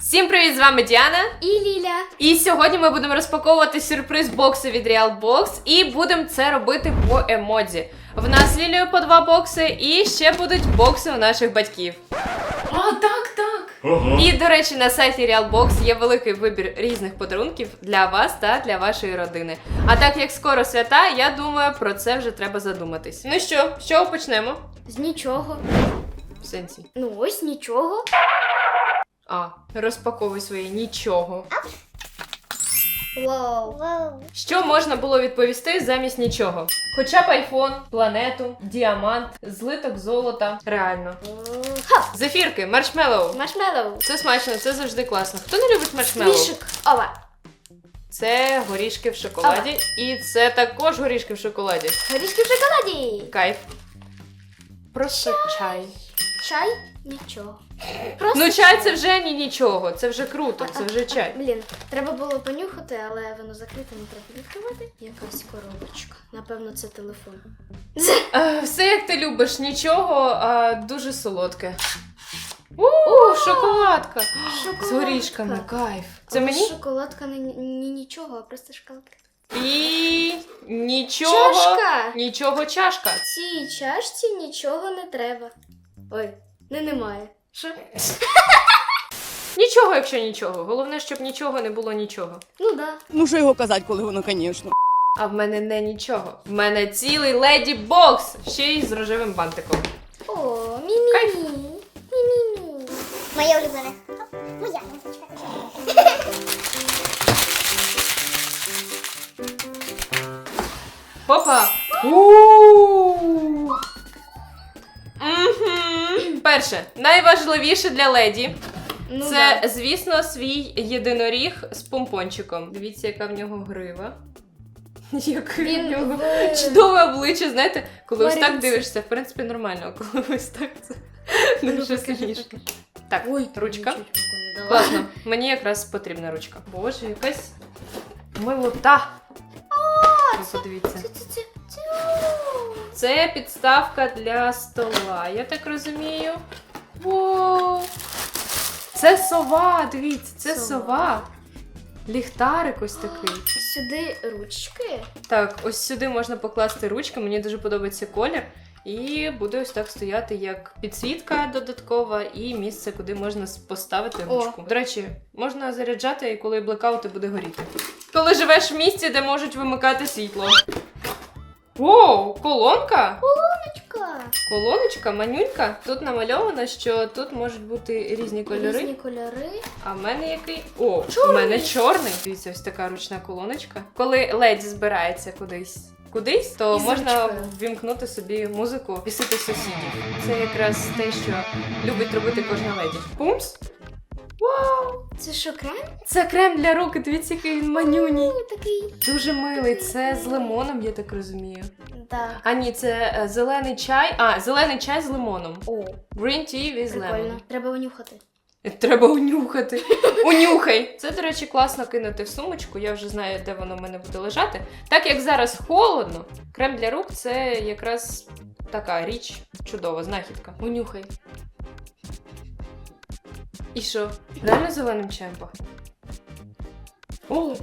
Всім привіт! З вами Діана. І Ліля. І сьогодні ми будемо розпаковувати сюрприз бокси від Realbox і будемо це робити по емодзі. В нас з Лілею по два бокси, і ще будуть бокси у наших батьків. А, так, так. І, до речі, на сайті Realbox є великий вибір різних подарунків для вас та для вашої родини. А так як скоро свята, я думаю, про це вже треба задуматись. Ну що, з чого почнемо? З нічого. В сенсі. Ну ось нічого. А, розпаковуй своє нічого. Вау. Що можна було відповісти замість нічого? Хоча б айфон, планету, діамант, злиток золота. Реально. Ха! Зефірки, маршмеллоу. Маршмеллоу. Це смачно, це завжди класно. Хто не любить маршмеллоу? Мішик. Ова. Це горішки в шоколаді. І це також горішки в шоколаді. Горішки в шоколаді. Кайф. Просто чай. Чай? Нічого. Просто Ну, чай це вже ні нічого, це вже круто, це вже чай. Блін, треба було понюхати, але воно закрите, не треба відкривати. Якась коробочка. Напевно, це телефон. Е, Все як ти любиш, нічого, а дуже солодке. У, шоколадка! З Шоколадка. горішками, кайф. Це мені? Шоколадка не, не нічого, а просто шоколадка. І нічого. Чашка! Нічого чашка. Цій чашці нічого не треба. Ой, не немає. Що? Нічого, якщо нічого. Головне, щоб нічого не було нічого. Ну да. Ну що його казати, коли воно, звісно. А в мене не нічого. В мене цілий леді бокс, ще й з рожевим бантиком. О, Кайф. мі-мі-мі. Мі-мі-мі. Моє улюблене. Моя. Опа! У-у-у. Перше, найважливіше для леді. Ну, Це, да. звісно, свій єдиноріг з помпончиком. Дивіться, яка в нього грива. Яке в нього в- чудове обличчя, знаєте, коли ось так дивишся, в принципі, нормально, а коли ось так це дуже смішно. Так, Ой, ручка. Класно. Мені якраз потрібна ручка. Боже, якась милота. Ви подивіться. Це, це, це, це. Підставка для стола, я так розумію. Воу! Це сова, дивіться, це Сова. сова. Ліхтарик ось такий. Сюди ручки. Так, ось сюди можна покласти ручки, мені дуже подобається колір. І буде ось так стояти як підсвітка додаткова і місце, куди можна поставити О. ручку. До речі, можна заряджати, і коли блекаути буде горіти. Коли живеш в місті, де можуть вимикати світло. Воу, колонка? Ручка. Колоночка, манюнька. Тут намальовано, що тут можуть бути різні кольори. Різні кольори. А в мене який? О, Чорний. в мене чорний. Дивіться, ось така ручна колоночка. Коли леді збирається кудись. Кудись, то можна ручкою. ввімкнути собі музику, пісити сусідів. Це якраз те, що любить робити кожна леді. Пумс. Вау! Це що, крем? Це крем для рук, дивіться, який він манюній. Ну, такий. Дуже милий. Це з лимоном, я так розумію. Так. А ні, це е, зелений чай. А, зелений чай з лимоном. О, Green tea with lemon. прикольно. Треба унюхати. Треба унюхати. Унюхай. Це, до речі, класно кинути в сумочку. Я вже знаю, де воно в мене буде лежати. Так як зараз холодно, крем для рук це якраз така річ чудова, знахідка. Унюхай. І що? Реально зеленим чаєм пахне? О!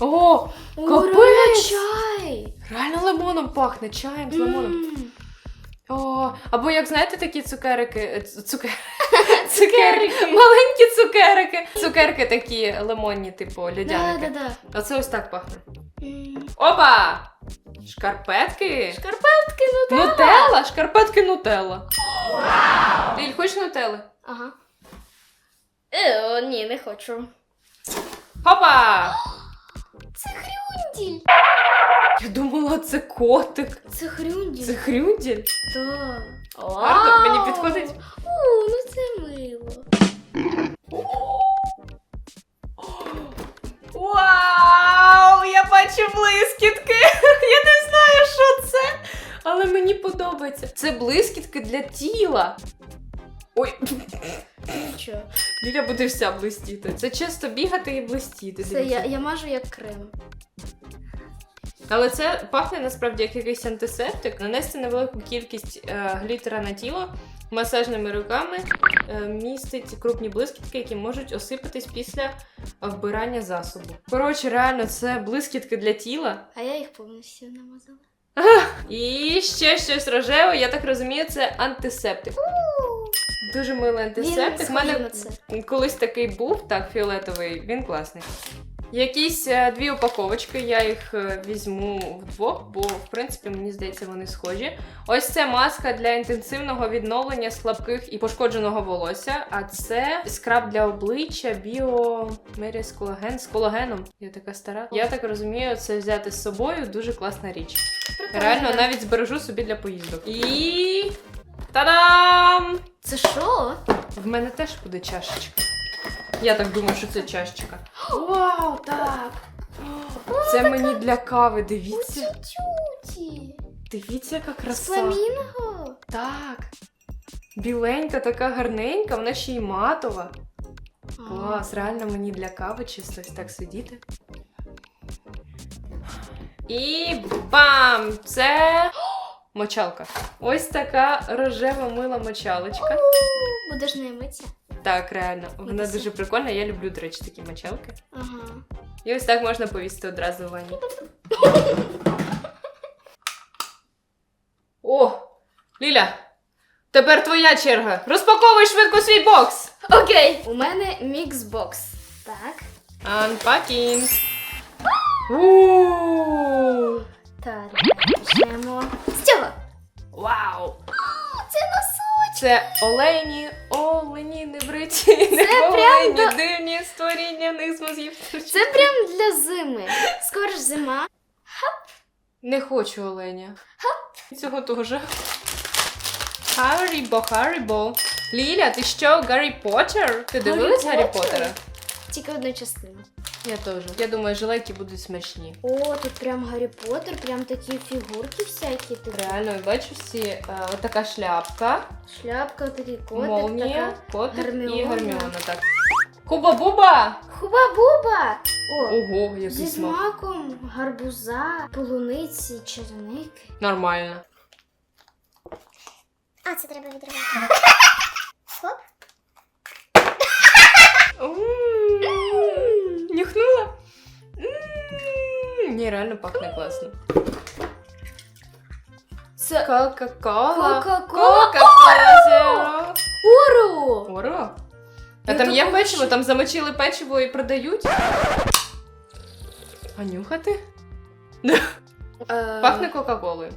О! Капець! чай! Реально лимоном пахне, чаєм з лимоном. М. О, або як знаєте, такі цукерики. е, ц- Цукер... Цукерки. Маленькі цукерики. Цукерки такі лимонні, типу Да, да, да. Оце ось так пахне. М. Опа! Шкарпетки. Шкарпетки, ну так. Нутелла, шкарпетки нутелла. Ліль, хочеш нутелли? Ага. Е, ні, не хочу. Хопа! Це хрюнділь. Я думала, це котик. Це хрюнділь. Це хрюнділь. Так. Гарно, мені підходить. О, ну це мило. Вау! Я бачу блискітки! Я не знаю, що це, але мені подобається. Це блискітки для тіла. Ой, Нічого. Ліля буде вся блистіти. Це чисто бігати і блистіти. Це дивіться. я, я мажу як крем. Але це пахне насправді як якийсь антисептик. Нанести невелику кількість е, глітера на тіло масажними руками е, містить крупні блискітки, які можуть осипатись після вбирання засобу. Коротше, реально, це блискітки для тіла. А я їх повністю намазала. І ще щось рожеве, я так розумію, це антисептик. Дуже милий антисептик. У мене колись такий був, так, фіолетовий, він класний. Якісь е, дві упаковочки, я їх е, візьму вдвох, бо в принципі мені здається вони схожі. Ось це маска для інтенсивного відновлення слабких і пошкодженого волосся. А це скраб для обличчя Біо Меріс Колаген з колагеном. Я така стара. Я так розумію, це взяти з собою дуже класна річ. Реально навіть збережу собі для поїздок. І. Та-дам! Це що? В мене теж буде чашечка. Я так думаю, що це чашечка. Вау, так! Це мені для кави, дивіться. Тюті. Дивіться, яка З краса. фламінго. Так. Біленька, така гарненька, вона ще й матова. Клас, реально мені для кави чисто ось так сидіти. І бам! Це мочалка. Ось така рожева мила мочалочка. Будеш не митися? Так, реально, вона дуже прикольна. Я люблю, до речі, такі мочалки. Ага. І ось так можна повісити одразу в ванні. О! Ліля! Тепер твоя черга. Розпаковуй швидко свій бокс! Окей. У мене міксбокс. Так. Unpacking. У! Так, давай почнемо. З цього. Вау! Це носочок. Це олені, олені, не бриті, не прям до- дивні створіння, в них з мозгів. Це прям для зими. Скоро ж зима. Не хочу оленя. Цього теж. Харібо, Харібо. Ліля, ти що, Гаррі Поттер? Ти дивилась Гаррі Поттер? Поттера? Тільки одну частину. Я теж. Я думаю, жилетки будуть смачні. О, тут прям Гаррі Поттер, прям такі фігурки всякі. Тут Реально, бачу всі е, така шляпка, шляпка, такий котик, молнія, така. котик і Герміона. Герміона. Так. Хуба-буба! Хуба-буба! О, Ого, який зі смак. смаком гарбуза, полуниці, черники. Нормально. А, це треба відривати. Хоп. М, Нюхнула? М, Ні, реально пахне класно. Це Кока-кола. Кока-кола. Кока-кола Зеро. Оро! Оро. А Я там є такого печиво, ще- там замочили печиво і продають. А нюхати? Пахне Кока-Колою.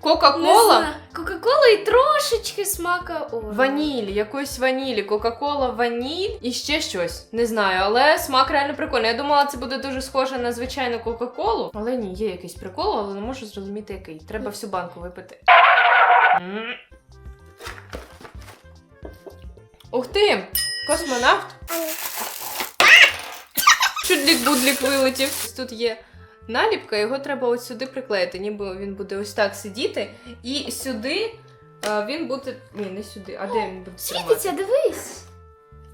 Кока-кола? Кока-кола і трошечки смака оро. Ваніль, якоїсь ванілі, Кока-кола, ваніль і ще щось. Не знаю, але смак реально прикольний. Я думала, це буде дуже схоже на звичайну Кока-Колу. Але ні, є якийсь прикол, але не можу зрозуміти який. Треба всю банку випити. М. Ух ти! Космонавт! Чудлік-будлік вилетів. Тут є наліпка, його треба ось сюди приклеїти, ніби він буде ось так сидіти. І сюди а, він буде. Ні, не сюди, а де він буде тримати? Світиться, дивись.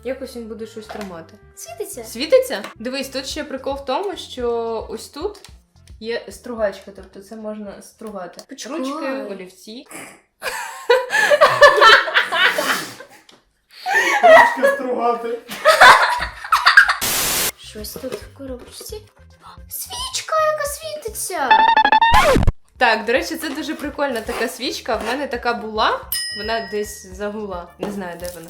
Якось він буде щось тримати. Світиться. Світиться? Дивись, тут ще прикол в тому, що ось тут є стругачка, тобто це можна стругати. Почекай. Ручки, олівці. Ручки стругати. Щось тут в коробочці. Свічка, яка світиться. Так, до речі, це дуже прикольна така свічка. В мене така була, вона десь загула, не знаю, де вона.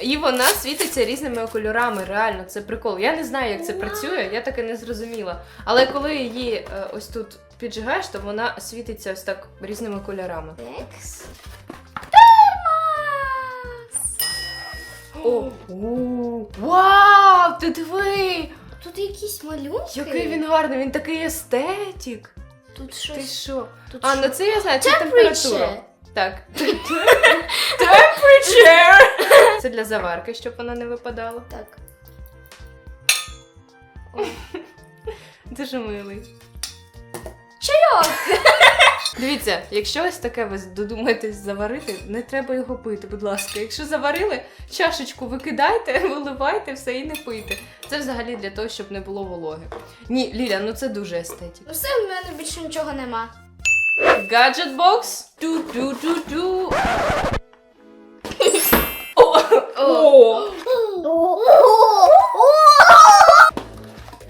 І вона світиться різними кольорами, реально, це прикол. Я не знаю, як це працює, я так і не зрозуміла. Але коли її е, ось тут піджигаєш, то вона світиться ось так різними кольорами. Екс. Термос. О, вау! Ти диви! Тут якісь малюнки. Який він гарний, він такий естетик. Тут Ти що? Тут А, що? ну це я знаю, це температура. Так. Temperature! Це для заварки, щоб вона не випадала. Так. Дуже милий. Чайок! Дивіться, якщо ось таке ви додумаєтесь заварити, не треба його пити, будь ласка. Якщо заварили, чашечку викидайте, виливайте все і не пийте. Це взагалі для того, щоб не було вологи. Ні, Ліля, ну це дуже естетик. Ну все, в мене більше нічого нема. Гаджет бокс. Ту-ту-ту-ту. О, О!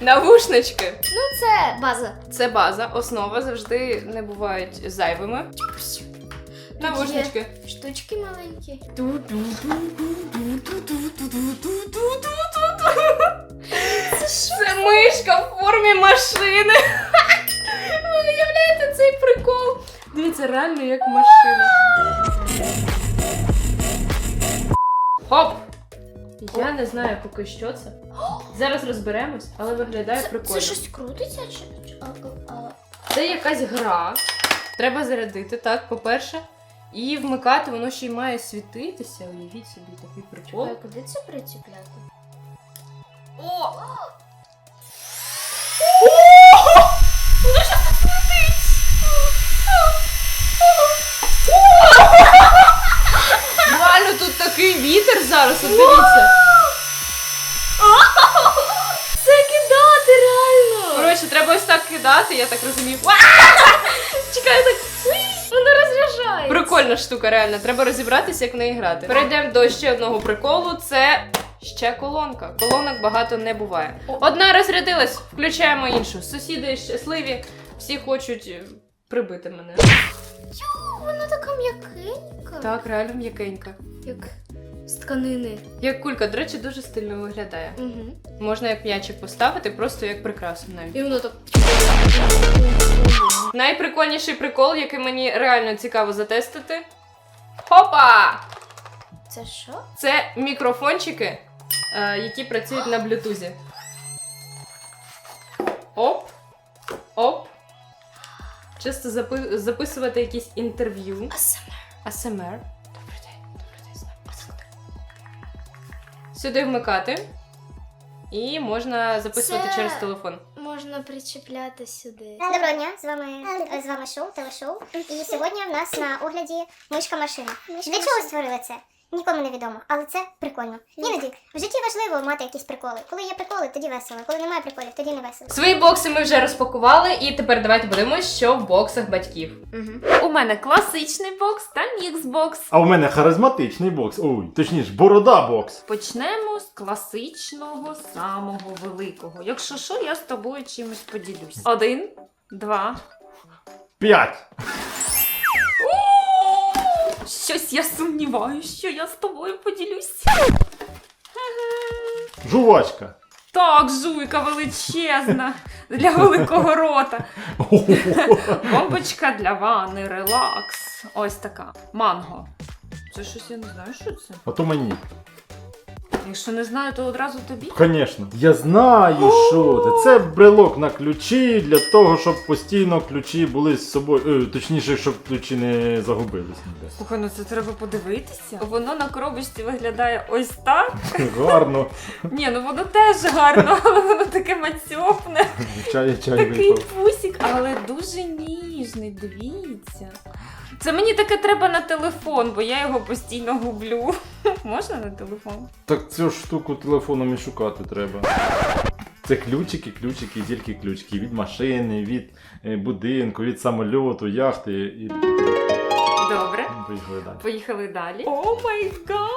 Навушнички. Ну, це база. Це база, основа завжди не бувають зайвими. Навушнички. Штучки маленькі. Це мишка в формі машини. Ви уявляєте цей прикол? Дивіться, реально як машина. Хоп! Я не знаю поки що це. Зараз розберемось, але виглядає Це, прикольно. це щось крутиться чи? А, а. Це якась гра. Треба зарядити, так, по-перше. І вмикати, воно ще й має світитися. Уявіть собі такий прикол. Чекай, куди це приціпляти? О! Реально тут такий вітер зараз, от дивіться. Це кидати реально! Коротше, треба ось так кидати, я так розумію. Чекай, так воно розряджає. Прикольна штука, реально. Треба розібратися, як в неї грати. Перейдемо до ще одного приколу. Це ще колонка. Колонок багато не буває. Одна розрядилась, включаємо іншу. Сусіди щасливі, всі хочуть е, прибити мене. Вона така м'якенька. Так, реально м'якенька. Як з тканини. Як кулька, до речі, дуже стильно виглядає. Угу. Можна як м'ячик поставити, просто як прикрасу навіть. І воно так. Найприкольніший прикол, який мені реально цікаво затестити. Хопа! Це що? Це мікрофончики, е, які працюють на блютузі. Оп. Оп. Чисто запи- записувати якісь інтерв'ю. АСМР. АСМР. Сюди вмикати. І можна записувати Це- через телефон. Можна причіпляти сюди. Доброго дня, з вами з вами шоу, телешоу. І сьогодні в нас на огляді мишка машина. Для чого створили це? Нікому не відомо, але це прикольно. Іноді в житті важливо мати якісь приколи. Коли є приколи, тоді весело. Коли немає приколів, тоді не весело. Свої бокси ми вже розпакували, і тепер давайте подивимось, що в боксах батьків. У мене класичний бокс та мікс-бокс. А у мене харизматичний бокс. Ой, точніше, борода бокс. Почнемо з класичного самого великого. Якщо що, я з тобою чимось поділюсь. Один, два. П'ять. Щось я сумніваюся, що я з тобою поділюся. Жувачка. Так, жуйка величезна для великого рота. Бомбочка для ванни, релакс. Ось така. Манго. Це щось я не знаю, що це. А то мені. Якщо не знаю, то одразу тобі. Звісно. Я знаю, що це. Це брелок на ключі для того, щоб постійно ключі були з собою. Е, точніше, щоб ключі не загубились ніде. Слухай, ну це треба подивитися. Воно на коробочці виглядає ось так. Гарно. Ні, ну воно теж гарно, але воно таке мацьопне. Чай, чай Такий випав. пусік, але дуже ніжний, дивіться. Це мені таке треба на телефон, бо я його постійно гублю. Можна на телефон? Так цю ж штуку телефоном і шукати треба. Це ключики, ключики, тільки ключики. Від машини, від е, будинку, від самольоту, яхти і. Добре. Поїхали далі. Поїхали далі. О май гад!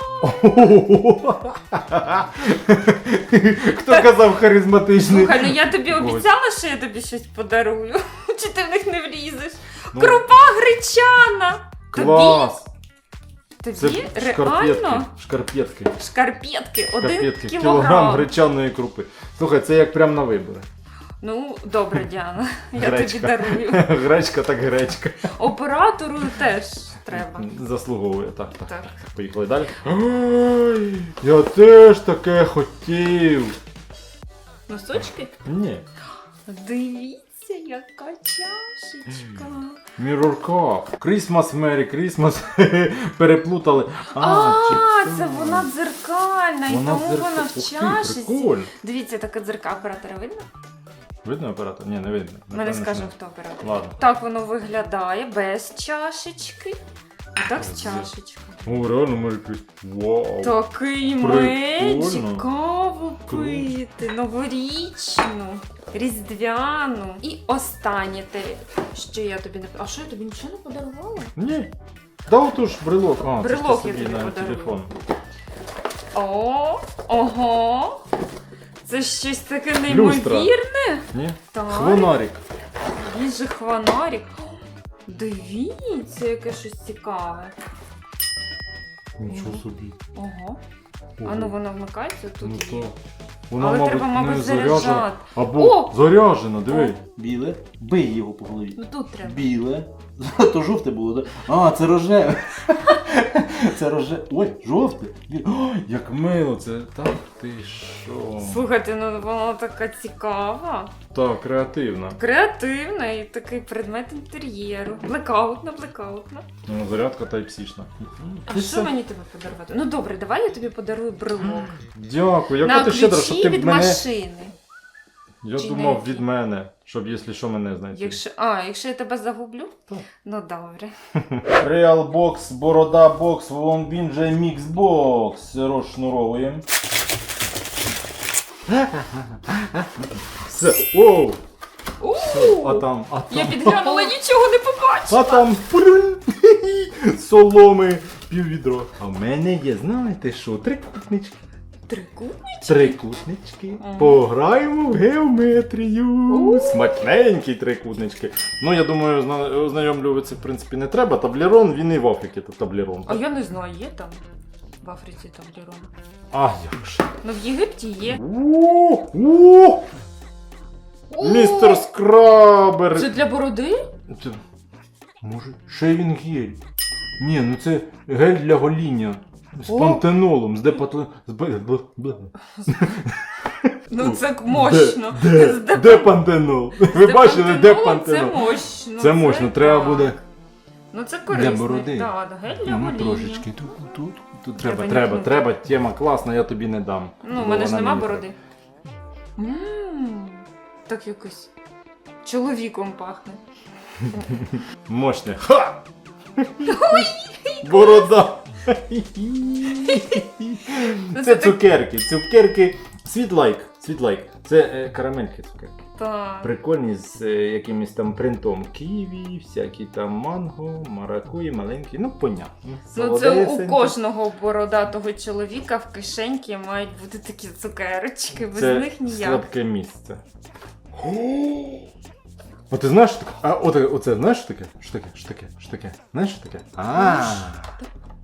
Хто казав харизматичний? Слухай, ну я тобі обіцяла, що я тобі щось подарую. Чи ти в них не влізеш? Ну, Крупа гречана! Клас! Тобі? Це Тобі? Реально? Шкарпетки. Шкарпетки, один Шкарпетки. кілограм. Кілограм гречаної крупи. Слухай, це як прям на вибори. Ну, добре, Діана. Я Гречка. тобі дарую. Гречка так гречка. Оператору теж треба. Заслуговує. Так, так, Так. так. Поїхали далі. Ой, я теж таке хотів. Носочки? Ні. Дивіться, яка чашечка. Cup. Christmas, Merry Christmas. Переплутали. А, чи це вона дзеркальна, і тому дзерка- вона в ти, чашечці. Прикольно. Дивіться, така дзерка оператора видно? Видно оператор? Ні, не видно. Ми не Напевно, скажемо, хто оператор. Ладно. Так воно виглядає без чашечки. А так з чашечкою. О, реально Merry Christmas. Вау. Такий Прикольно. Каву пити, новорічну, різдвяну. І останнє те, що я тобі не А що я тобі нічого не подарувала? Ні. Да отож брелок. А, Брелок це я тобі на телефон. О, ого. Це щось таке неймовірне. Ні? Так. Хвонарик. Він же хванарик. Дивіться, яке щось цікаве. Нічого собі. Ого. Ого. А ну воно вмикається тут. Ну то. Воно, Але мабуть, треба, мабуть, не заряджати. заряджена. Або О! заряджена, диви. Біле. Бий його по голові. Ну тут треба. Біле. То жовте було, так? А, це рожеве. Це рожеве. Ой, жовте. Біле. Ой, як мило це. Так ти що? Слухайте, ну вона така цікава, Так, креативна. креативна і такий предмет інтер'єру. Блекаутна, блекаутна. Ну, зарядка тайпсічна. А що мені тебе подарувати? Ну добре, давай я тобі подарую брелок. Дякую, яка На ти щедра, ключі щоб ти від мене. машини. Я Чи думав від мене, щоб якщо що мене знайти. Якщо... А, якщо я тебе загублю? Так. Ну добре. Real Box, Борода Box, Лонгбінджа Mix Box. Розшнуровуємо. Все, оу! У, А там, а там. Я підглянула, нічого не побачила. А там соломи, піввідро. А в мене є, знаєте що, трикутнички. Трикутнички. Ага. Пограємо в геометрію. Смачненькі трикутнички. Ну, я думаю, зна- ознайомлюватися, в принципі, не треба. Таблерон, він і в Африці то таблерон. А я не знаю, є там в Африці таблерон. А як же. Ну в Єгипті є. О, Містер Скрабер. Це для бороди? Це, може, шейвінг гель. Ні, ну це гель для гоління. З О. пантенолом, з депату... з б... б... б... Ну це мощно. Де, З де, деп- пантенол? Ви бачили, де депантенолом пантенол? Це мощно. Це мощно, треба так. буде Ну це корисно. бороди. Так, гель для ну, гоління. трошечки. Тут, тут, тут треба, Треба треба, нюхнути. треба, тема класна, я тобі не дам. Ну, Бо в мене ж вона нема мені бороди. Ммм, так якось чоловіком пахне. Мощне. Ха! Борода. Ну, Це цукерки. Цукерки. Світлайк. Світлайк. Це е, карамельки цукерки. Так. Прикольні з е, якимось там принтом ківі, всякі там манго, маракуї, маленькі, ну понятно. Ну це у кожного бородатого чоловіка в кишеньки мають бути такі цукерочки, без Це них ніяк. слабке місце. О, ти знаєш, що таке? А, от, оце, знаєш, що таке? Що таке? Що таке? Що таке? Знаєш, що таке? А.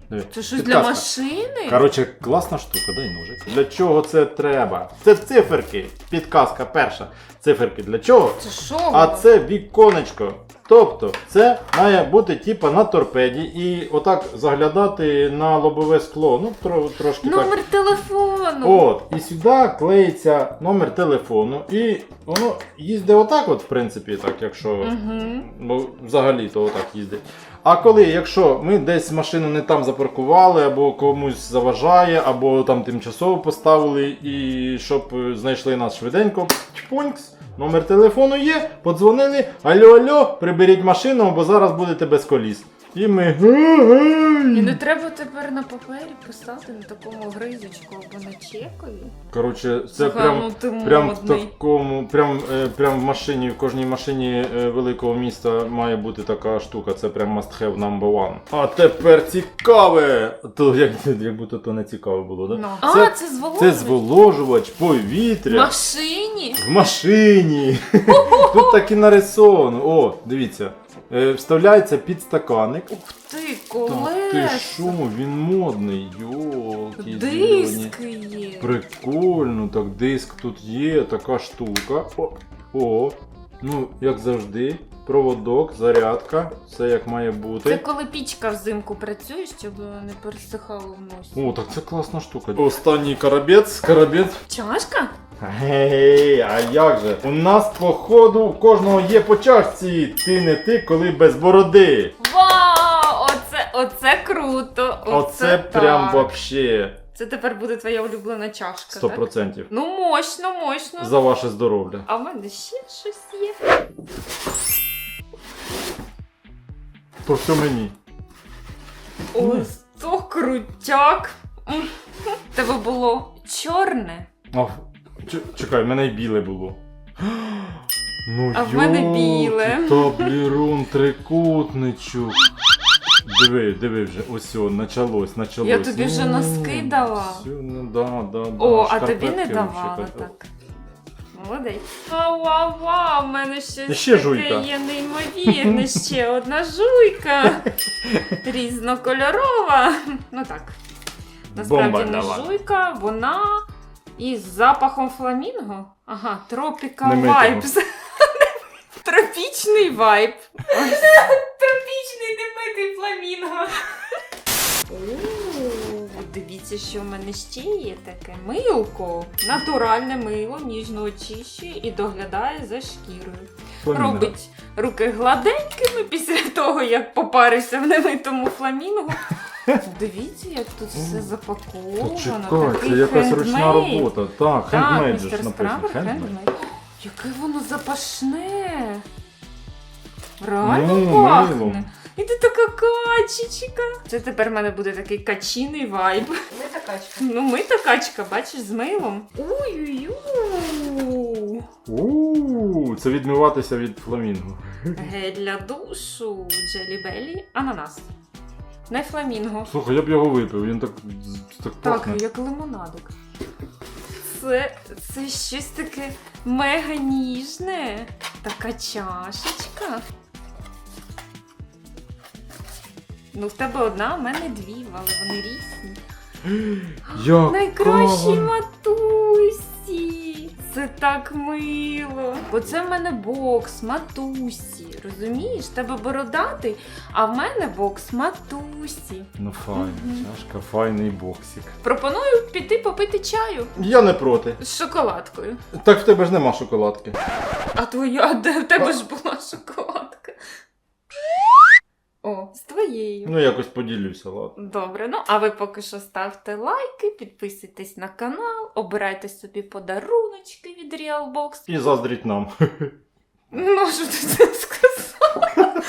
Диви, Це щось для підказка. машини? Коротше, класна штука, дай ножик. Для чого це треба? Це циферки. Підказка перша. Циферки для чого? Це що? А воно? це віконечко. Тобто, це має бути типа на торпеді і отак заглядати на лобове скло. Ну, тро, трошки так. Номер телефону. От, і сюди клеїться номер телефону, і воно їздить отак, от, в принципі, так, якщо. Угу. Взагалі то отак їздить. А коли, якщо ми десь машину не там запаркували, або комусь заважає, або там тимчасово поставили, і щоб е, знайшли нас швиденько, чпунькс, номер телефону є, подзвонили, алло, алло, приберіть машину, бо зараз будете без коліс. І ми. І не треба тепер на папері писати на такому гризочку або на чекові. Коротше, це Слухай, прям. ну ти Прям в модний. такому, прям, е, прям в машині, в кожній машині е, великого міста має бути така штука, це прям must have number one. А тепер цікаве! То як, як будто то не цікаве було, да? Ну. А, це зволожувач. це зволожувач В повітря машині. в машині. Тут так і нарисовано. О, дивіться. Е, вставляється підстаканник. Ух ти, колеса. ти що, він модний, йолки зелені. Диски є. Прикольно, так диск тут є, така штука. О, о, ну, як завжди, проводок, зарядка, все як має Це бути. коли пічка взимку працює, щоб не пересихало в носі. О, так це класна штука. Останній карабець, карабець. Чашка? Гей, а як же? У нас, походу, у кожного є по чашці. Ти не ти, коли без бороди. Вау! Оце, оце круто! Оце так. прям вообще Це тепер буде твоя улюблена чашка. так? 100%. Ну, мощно, мощно. За ваше здоров'я. А в мене ще щось є. То все мені. Ось то крутяк. Тебе було чорне. А, ч- чекай, в мене й біле було. Ну, А в мене йолки, біле. Таблерон, трикутничок. Диви, диви вже, ось о, началось, началось. Я тобі вже Ну, носки дала. Все, ну да, да, да. О, а тобі не вообще давала кайф. так. Молодець. Вау, вау, вау, в мене щось Ще таке жуйка. є неймовірне, ще одна жуйка. Різнокольорова. Ну так. Насправді Бомба не дала. жуйка, вона із запахом фламінго. Ага, Tropical Немитого. Vibes. Тропічний вайб. Тропічний немитий фламінго. О, дивіться, що в мене ще є таке милко. Натуральне мило, ніжно очищує і доглядає за шкірою. Фламінго. Робить руки гладенькими після того, як попарився в немитому фламінгу. Дивіться, як тут все Та запаковано. чекай, Такий це якась ручна робота. Так, хендмейд же містер написано. справи, Хендмейд. хендмейд. Яке воно запашне. Реально Ну, пахне. мило. І ти така качечка. Це тепер в мене буде такий качиний вайб. Ми та качка. Ну, ми та качка, бачиш, з милом. Ой-ой-ой. Ууу, це відмиватися від фламінго. Гель для душу, джелібелі, ананас. Не фламінго. Слухай, я б його випив, він так, так Так, як лимонадик. Це, це щось таке мега ніжне. Така чашечка. Ну, в тебе одна, а в мене дві, але вони різні. Найкращий матусі. Це так мило. Бо це в мене бокс матусі. Розумієш? Тебе бородатий, а в мене бокс матусі. Ну файна, чашка, файний боксик. Пропоную піти попити чаю Я не проти. з шоколадкою. Так в тебе ж нема шоколадки. А твоя, де в тебе ж була шоколадка? своєю. Ну, якось поділюся, ладно. Добре, ну а ви поки що ставте лайки, підписуйтесь на канал, обирайте собі подаруночки від Realbox. І заздріть нам. Ну, ти це сказала?